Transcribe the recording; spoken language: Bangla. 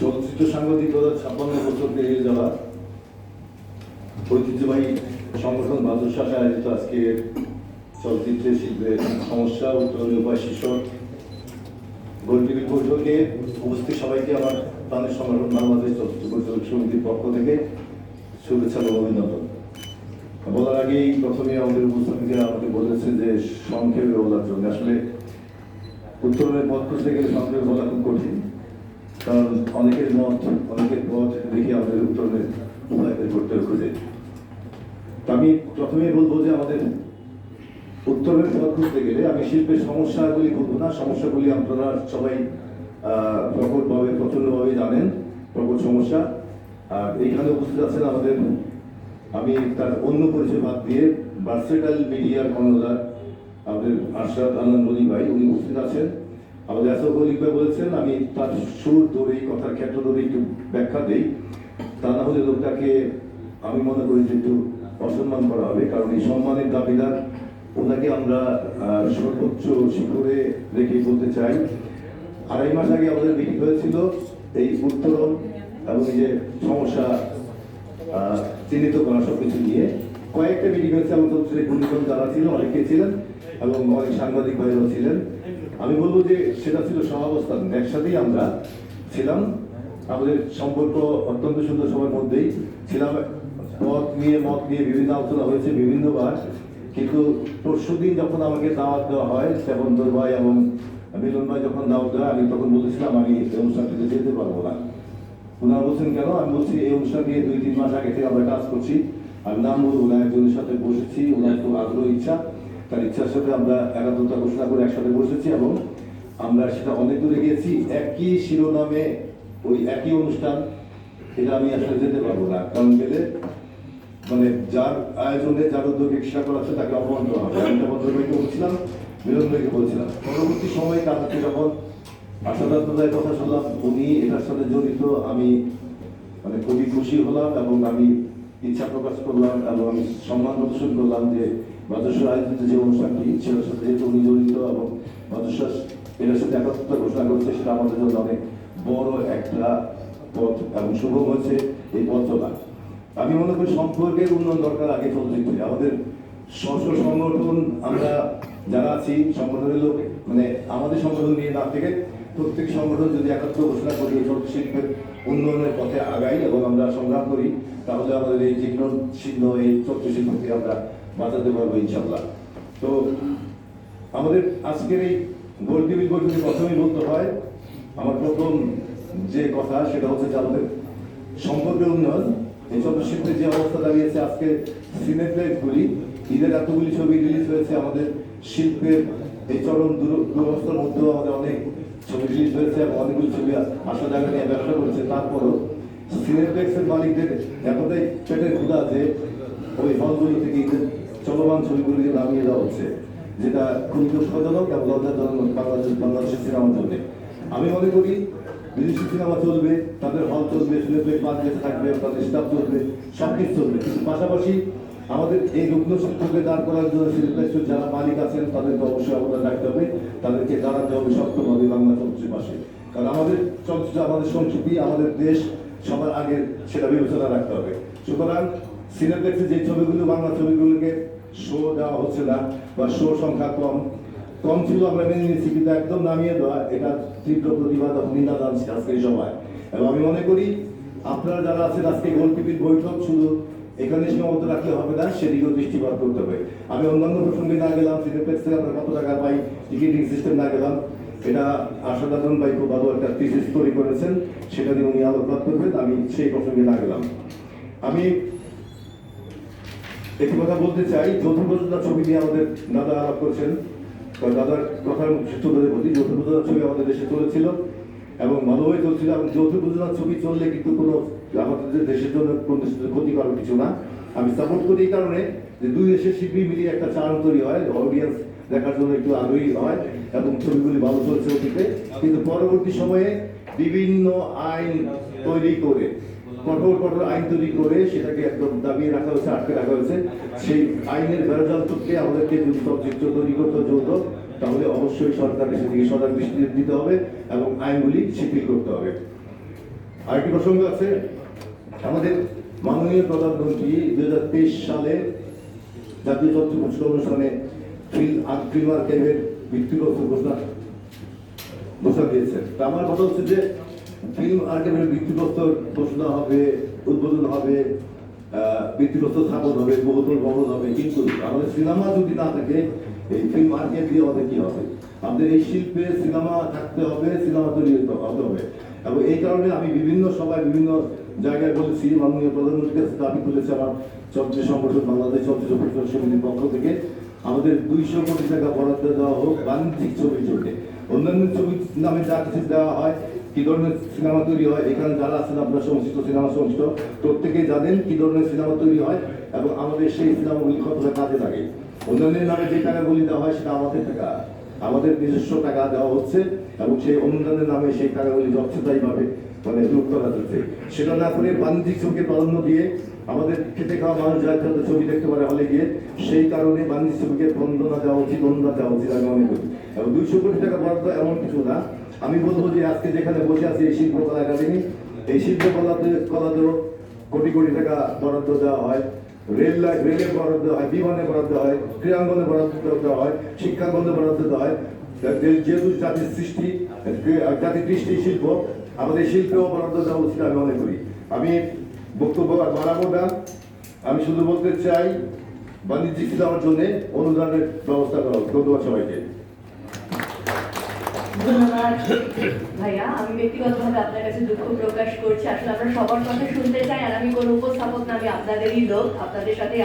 চলচ্চিত্র সাংবাদিকতা ছাপ্পান্ন বছর পেরিয়ে যাওয়া ঐতিহ্যবাহী সংগঠন মাদ্রাসা আয়োজিত আজকে চলচ্চিত্রের শিল্পের সমস্যা উত্তরণীয় উপায়, শীর্ষক গোলটিভির বৈঠকে উপস্থিত সবাইকে আমার প্রাণের সংগঠন বাংলাদেশ চলচ্চিত্র পরিচালক সমিতির পক্ষ থেকে শুভেচ্ছা অভিনন্দন। বলার আগেই প্রথমে আমাদের উপস্থিতিরা আমাকে বলেছে যে সংক্ষেপে বলার জন্য। আসলে উত্তরণের পথ খুঁজতে গেলে সংক্ষেপে বলা খুব কঠিন। কারণ অনেকের মত, অনেকের পথ দেখে আমাদের উত্তরণের উপায় করতে খুঁজে আমি প্রথমেই বলব যে আমাদের উত্তরের পথ খুঁজতে গেলে আমি শিল্পের সমস্যাগুলি বলব না, সমস্যাগুলি আপনারা সবাই প্রকটভাবে প্রচন্ডভাবে জানেন। প্রকট সমস্যা। আর এইখানে উপস্থিত আছেন আমাদের আমি তার অন্য পরিচয় বাদ দিয়ে ভার্সেটাইল মিডিয়ার কর্ণধার আমাদের আশরাফ আনন্দ মনি ভাই, উনি উপস্থিত আছেন। আমাদের আসফ অলিক ভাই বলেছেন, আমি তার সুর ধরেই কথার ক্ষেত্র ধরে একটু ব্যাখ্যা দিই। তা না হলে লোকটাকে আমি মনে করি যে একটু অসম্মান করা হবে, কারণ এই সম্মানের দাবিদার ওনাকে আমরা সর্বোচ্চ শিখরে রেখে বলতে চাই। আড়াই মাস আগে আমাদের মিটিং হয়েছিল এই উত্তরণ এবং যে সমস্যা চিহ্নিত করা সবকিছু নিয়ে কয়েকটা মিটিং হয়েছে এবং তথ্যের গুণীজন যারা ছিল, অনেকে ছিলেন এবং অনেক সাংবাদিক ভাইরাও ছিলেন। আমি বলব যে সেটা ছিল সহাবস্থান। একসাথেই আমরা ছিলাম। আমাদের সম্পর্ক অত্যন্ত সুন্দর সময়ের মধ্যেই ছিলাম। মত নিয়ে মত নিয়ে বিভিন্ন আলোচনা হয়েছে বিভিন্নবার। কিন্তু পরশু দিন যখন আমাকে দাওয়াত দেওয়া হয় শ্যাবন্তর ভাই এবং মিলন ভাই যখন দাওয়াত দেওয়া আমি তখন বলেছিলাম, আমি অনুষ্ঠানটিতে যেতে পারব না। ওনারা বলছেন, কেন? আমি বলছি, এই অনুষ্ঠান নিয়ে দুই, তিন মাস আগে থেকে আমরা কাজ করছি। আমি নাম বলব একজনের সাথে বসেছি, ওনার খুব আগ্রহ ইচ্ছা। তার ইচ্ছার সাথে আমরা একাত্মতা ঘোষণা করে একসাথে বসেছি এবং আমরা সেটা অনেক দূরে গিয়েছি। একই শিরোনামে ওই একই অনুষ্ঠান, এটা আমি আসলে যেতে পারব না। কারণ গেলে মানে যার আয়োজনে যার উদ্যোগে চেষ্টা করা হচ্ছে, তাকে অপমান করা হবে। আমি যখন ভাইকে বলছিলাম, মিলন ভাইকে বলছিলাম। পরবর্তী সময়ে তাদেরকে যখন আশাদার কথা শুনলাম, উনি এটার সাথে আমি মানে খুবই খুশি হলাম এবং আমি ইচ্ছা প্রকাশ করলাম এবং সম্মান প্রদর্শন করলাম যে মাদ্রাসার আয়োজিত যে অনুষ্ঠানটি, সেটার সাথে যেহেতু উনি জড়িত এবং মাদ্রাসা এটার সাথে একাত্মতা ঘোষণা করছে, সেটা আমাদের জন্য অনেক বড় একটা পথ এবং শুভ হচ্ছে এই পথ চলা আমি মনে করি সম্পর্কের উন্নয়ন দরকার, আগে চলচ্চিত্রে আমাদের স্ব সংগঠন আমরা যারা আছি, সংগঠনের লোক মানে আমাদের সংগঠন নিয়ে না থেকে প্রত্যেক সংগঠন যদি একাত্ম ঘোষণা করি এই ছোট শিল্পের উন্নয়নের পথে আগাই এবং আমরা সংগ্রাম করি, তাহলে আমাদের এই চিহ্ন চিহ্ন, এই চলচ্চিত্র শিল্পকে আমরা বাঁচাতে পারব ইনশাল্লাহ তো আমাদের আজকের এই গোল টিভি বৈঠকে প্রথমেই বলতে হয়, আমার প্রথম যে কথা সেটা হচ্ছে যে সম্পর্কের উন্নয়ন, এই চলচ্চিত্রের যে অবস্থা দাঁড়িয়েছে আজকে সিনেপ্লেক্সগুলি, ঈদের এতগুলি ছবি রিলিজ হয়েছে আমাদের শিল্পের এই চরম দুর- দুরবস্থার মধ্যেও আমাদের অনেক ছবি রিলিজ হয়েছে এবং অনেকগুলি ছবি আসা জায়গা নিয়ে ব্যবসা করছে। তারপরও সিনেপ্লেক্সের মালিকদের এতটাই পেটের ক্ষুধা যে ওই হলগুলো থেকে চলমান ছবিগুলিকে নামিয়ে দেওয়া হচ্ছে, যেটা খুবই দুঃখজনক এবং লজ্জাজনক বাংলাদেশ বাংলাদেশের সিনেমার জন্য। আমি মনে করি বিদেশি সিনেমা চলবে, তাদের হল চলবে সিনেপ্লেক্স বাজেট থাকবে, তাদের স্টাফ চলবে সব কিছু চলবে। কিন্তু পাশাপাশি আমাদের এই রুগ্ন শিল্পকে দাঁড় করার জন্য সিনেপ্লেক্সের যারা মালিক আছেন, তাদেরকে অবশ্যই অবদান রাখতে হবে। তাদেরকে দাঁড়াতে হবে শক্তভাবে বাংলা চলচ্চিত্রের পাশে। কারণ আমাদের চলচ্চিত্র, আমাদের সংস্কৃতি আমাদের দেশ, সবার আগে সেটা বিবেচনা রাখতে হবে। সুতরাং সিনেপ্লেক্সে যে ছবিগুলো, বাংলা ছবিগুলোকে শো দেওয়া হচ্ছে না বা শো সংখ্যা কম কম ছিল, আমরা মেনে নিয়েছি, কিন্তু একদম নামিয়ে দেওয়া, এটা তীব্র প্রতিবাদ নিন্দা জানছি আজকে সভায়। এবং আমি মনে করি, আপনারা যারা আছেন, আজকে গোল টিভির বৈঠক শুধু এখানে সীমাবদ্ধ রাখলে হবে না সেদিকেও দৃষ্টিপাত করতে হবে। আমি অন্যান্য প্রসঙ্গে না গেলাম সিনেপ্লেক্স থেকে আমরা কত টাকা পাই, টিকিটিং সিস্টেম না গেলাম। এটা আশাদান ভাই খুব ভালো একটা থিসিস তৈরি করেছেন, সেটা নিয়ে উনি আলোকপাত করবেন, আমি সেই প্রসঙ্গে না গেলাম। আমি একটি কথা বলতে চাই, যৌথ প্রযোজনা ছবি নিয়ে আমাদের দাদা আলাপ করছেন। দাদার কথার সূত্র ধরে বলি যৌথ প্রযোজনা ছবি আমাদের দেশে চলেছিল এবং ভালোভাবে চলছিল, এবং যৌথ প্রযোজনা ছবি চললে কিন্তু কোনো আমাদের দেশের জন্য কোনো দেশের কিছু না। আমি সাপোর্ট করি এই কারণে যে দুই দেশের শিল্পী মিলিয়ে একটা তৈরি হয় অডিয়েন্স দেখার জন্য একটু আগ্রহী হয় এবং ছবিগুলি ভালো চলছে অতীতে। কিন্তু পরবর্তী সময়ে বিভিন্ন আইন তৈরি করে, কঠোর কঠোর আইন তৈরি করে সেটাকে একদম দাবিয়ে রাখা হয়েছে, আটকে রাখা হয়েছে। সেই আইনের বেড়াজালকে আমাদেরকে চলচ্চিত্র তৈরি করতে হতো তাহলে অবশ্যই সরকারকে সেদিকে দৃষ্টি দিতে হবে এবং আইনগুলি শিথিল করতে হবে। আরেকটি প্রসঙ্গ আছে আমাদের মাননীয় প্রধানমন্ত্রী দুই হাজার তেইশ সালে জাতীয় চলচ্চিত্র অনুষ্ঠানে ফিল্ম ফিল্ম আর্কাইভের ভিত্তিগ্রস্ত ঘোষণা ঘোষণা দিয়েছেন। তা আমার কথা হচ্ছে যে ফিল্ম আর্কাইভের ভিত্তিগ্রস্ত ঘোষণা হবে, উদ্বোধন হবে ভিত্তিগ্রস্ত স্থাপন হবে, বহুতল ভবন হবে। কিন্তু আমাদের সিনেমা যদি না থাকে, এই ফিল্ম আর্কাইভ দিয়ে আমাদের কি হবে? আমাদের এই শিল্পে সিনেমা থাকতে হবে, সিনেমা তৈরি হতে হবে। এবং এই কারণে আমি বিভিন্ন সভায় বিভিন্ন জায়গায় বলেছি মাননীয় প্রধানমন্ত্রীর কাছে দাবি তুলেছে আমার চলচ্চিত্র সংগঠন বাংলাদেশ চলচ্চিত্র পরিচালক সমিতির পক্ষ থেকে। আমাদের দুইশো কোটি টাকা বরাদ্দ দেওয়া হোক, বাণিজ্যিক ছবির জন্য। অন্যান্য ছবি নামে যা কিছু দেওয়া হয়, কি ধরনের সিনেমা তৈরি হয়, এখানে যারা আছেন আপনার সংশ্লিষ্ট সিনেমা সংশ্লিষ্ট প্রত্যেকেই জানেন কি ধরনের সিনেমা তৈরি হয় এবং আমাদের সেই সিনেমাগুলি কতটা কাজে লাগে। অন্যান্যের নামে যে টাকাগুলি দেওয়া হয় সেটা আমাদের টাকা। আমাদের নিজস্ব টাকা দেওয়া হচ্ছে। এবং সেই অনুদানের নামে সেই টাকাগুলি যথেষ্টভাবে মানে যোগ করা যাচ্ছে সেটা না করে বাণিজ্যিক ছবিকে প্রাধান্য দিয়ে আমাদের খেটে খাওয়া মানুষ যাতে যাতে ছবি দেখতে পারে হলে গিয়ে সেই কারণে বাণিজ্যিক ছবিকে বন্দনা দেওয়া উচিত, অনুদান দেওয়া উচিত আমি মনে করি এবং দুইশো কোটি টাকা বরাদ্দ এমন কিছু না। আমি বলব যে আজকে যেখানে বসে আছি এই শিল্পকলা একাডেমি, এই শিল্পকলাতে কলাতেও কোটি কোটি টাকা বরাদ্দ দেওয়া হয়। রেল লাইন রেলের বরাদ্দ হয় বিমানে বরাদ্দ হয় ক্রীড়াঙ্গনে বরাদ্দ দেওয়া হয় শিক্ষাঙ্গনে বরাদ্দ দেওয়া হয়। যেহেতু জাতির সৃষ্টি জাতির কৃষ্টি শিল্প, আমাদের শিল্পেও বরাদ্দ দেওয়া উচিত আমি মনে করি। আমি বক্তব্য বাড়াবো না। আমি শুধু বলতে চাই, বাণিজ্যিক সিনেমার জন্য অনুদানের ব্যবস্থা করা। ধন্যবাদ সবাইকে। ধন্যবাদ। ভাইয়া, আমি ব্যক্তিগতভাবে আপনার কাছে দুঃখ প্রকাশ করছি। আসলে আমরা সবার কথা শুনতে চাই আর আমি কোনো উপস্থাপক না, আমি আপনাদেরই লোক, আপনাদের সাথে